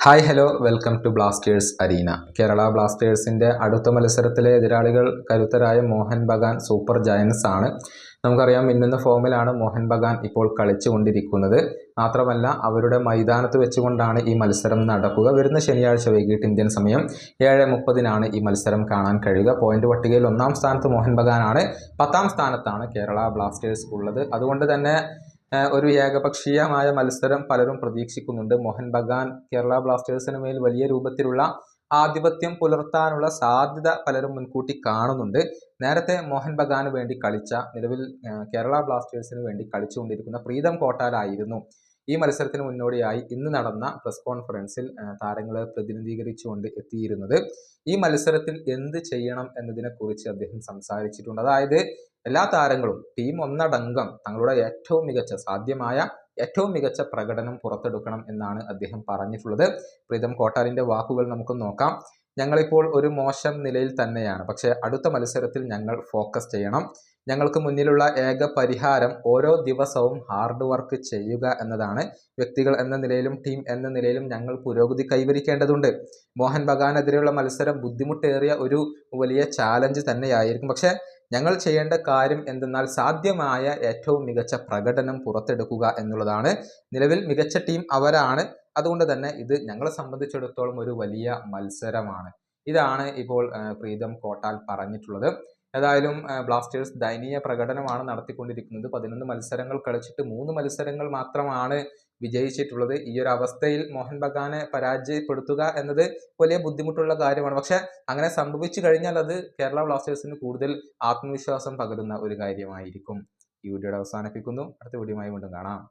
Hi hello welcome to Blasters arena Kerala ബ്ലാസ്റ്റേഴ്സിന്റെ അടുത്ത മത്സരത്തിലെ എതിരാളികൾ കരുത്തരായ മോഹൻ ബഗാൻ സൂപ്പർ ജയൻസ് ആണ്. നമുക്കറിയാം മിന്നുന്ന ഫോമിലാണ് മോഹൻ ബഗാൻ ഇപ്പോൾ കളിച്ചുകൊണ്ടിരിക്കുന്നത്. മാത്രമല്ല അവരുടെ മൈതാനത്ത് വെച്ചുകൊണ്ടാണ് ഈ മത്സരം നടക്കുക. വരുന്ന ശനിയാഴ്ച വൈകിട്ട് ഇന്ത്യൻ സമയം ഏഴ് മുപ്പതിനാണ് ഈ മത്സരം കാണാൻ കഴിയുക. പോയിന്റ് പട്ടികയിൽ ഒന്നാം സ്ഥാനത്ത് മോഹൻ ബഗാനാണ്. പത്താം സ്ഥാനത്താണ് കേരള ബ്ലാസ്റ്റേഴ്സ് ഉള്ളത്. അതുകൊണ്ട് തന്നെ ഒരു ഏകപക്ഷീയമായ മത്സരം പലരും പ്രതീക്ഷിക്കുന്നുണ്ട്. മോഹൻ ബഗാൻ കേരള ബ്ലാസ്റ്റേഴ്സിന് മേൽ വലിയ രൂപത്തിലുള്ള ആധിപത്യം പുലർത്താനുള്ള സാധ്യത പലരും മുൻകൂട്ടി കാണുന്നുണ്ട്. നേരത്തെ മോഹൻ ബഗാന് വേണ്ടി കളിച്ച നിലവിൽ കേരള ബ്ലാസ്റ്റേഴ്സിന് വേണ്ടി കളിച്ചുകൊണ്ടിരിക്കുന്ന പ്രീതം കോട്ടാലായിരുന്നു ഈ മത്സരത്തിന് മുന്നോടിയായി ഇന്ന് നടന്ന പ്രസ് കോൺഫറൻസിൽ താരങ്ങളെ പ്രതിനിധീകരിച്ചുകൊണ്ട് എത്തിയിരുന്നത്. ഈ മത്സരത്തിൽ എന്ത് ചെയ്യണം എന്നതിനെക്കുറിച്ച് അദ്ദേഹം സംസാരിച്ചിട്ടുണ്ട്. അതായത് എല്ലാ താരങ്ങളും ടീം ഒന്നടങ്കം തങ്ങളുടെ ഏറ്റവും മികച്ച സാധ്യമായ ഏറ്റവും മികച്ച പ്രകടനം പുറത്തെടുക്കണം എന്നാണ് അദ്ദേഹം പറഞ്ഞിട്ടുള്ളത്. പ്രീതം കോട്ടാലിന്റെ വാക്കുകൾ നമുക്ക് നോക്കാം. ഞങ്ങളിപ്പോൾ ഒരു മോശം നിലയിൽ തന്നെയാണ്. പക്ഷേ അടുത്ത മത്സരത്തിൽ ഞങ്ങൾ ഫോക്കസ് ചെയ്യണം. ഞങ്ങൾക്ക് മുന്നിലുള്ള ഏക പരിഹാരം ഓരോ ദിവസവും ഹാർഡ് വർക്ക് ചെയ്യുക എന്നതാണ്. വ്യക്തികൾ എന്ന നിലയിലും ടീം എന്ന നിലയിലും ഞങ്ങൾ പുരോഗതി കൈവരിക്കേണ്ടതുണ്ട്. മോഹൻ ബഗാനെതിരെയുള്ള മത്സരം ബുദ്ധിമുട്ടേറിയ ഒരു വലിയ ചാലഞ്ച് തന്നെയായിരിക്കും. പക്ഷേ ഞങ്ങൾ ചെയ്യേണ്ട കാര്യം എന്തെന്നാൽ സാധ്യമായ ഏറ്റവും മികച്ച പ്രകടനം പുറത്തെടുക്കുക എന്നുള്ളതാണ്. നിലവിൽ മികച്ച ടീം അവരാണ്. അതുകൊണ്ട് തന്നെ ഇത് ഞങ്ങളെ സംബന്ധിച്ചിടത്തോളം ഒരു വലിയ മത്സരമാണ്. ഇതാണ് ഇപ്പോൾ പ്രീതം കോട്ടാൽ പറഞ്ഞിട്ടുള്ളത്. ഏതായാലും ബ്ലാസ്റ്റേഴ്സ് ദയനീയ പ്രകടനമാണ് നടത്തിക്കൊണ്ടിരിക്കുന്നത്. പതിനൊന്ന് മത്സരങ്ങൾ കളിച്ചിട്ട് മൂന്ന് മത്സരങ്ങൾ മാത്രമാണ് വിജയിച്ചിട്ടുള്ളത്. ഈ ഒരു അവസ്ഥയിൽ മോഹൻ ബഗാനെ പരാജയപ്പെടുത്തുക എന്നത് വലിയ ബുദ്ധിമുട്ടുള്ള കാര്യമാണ്. പക്ഷെ അങ്ങനെ സംഭവിച്ചു കഴിഞ്ഞാൽ അത് കേരള ബ്ലാസ്റ്റേഴ്സിന് കൂടുതൽ ആത്മവിശ്വാസം പകരുന്ന ഒരു കാര്യമായിരിക്കും. ഈ വീഡിയോയുടെ അവസാനിപ്പിക്കുന്നു. അടുത്ത വീഡിയോയുമായി വീണ്ടും കാണാം.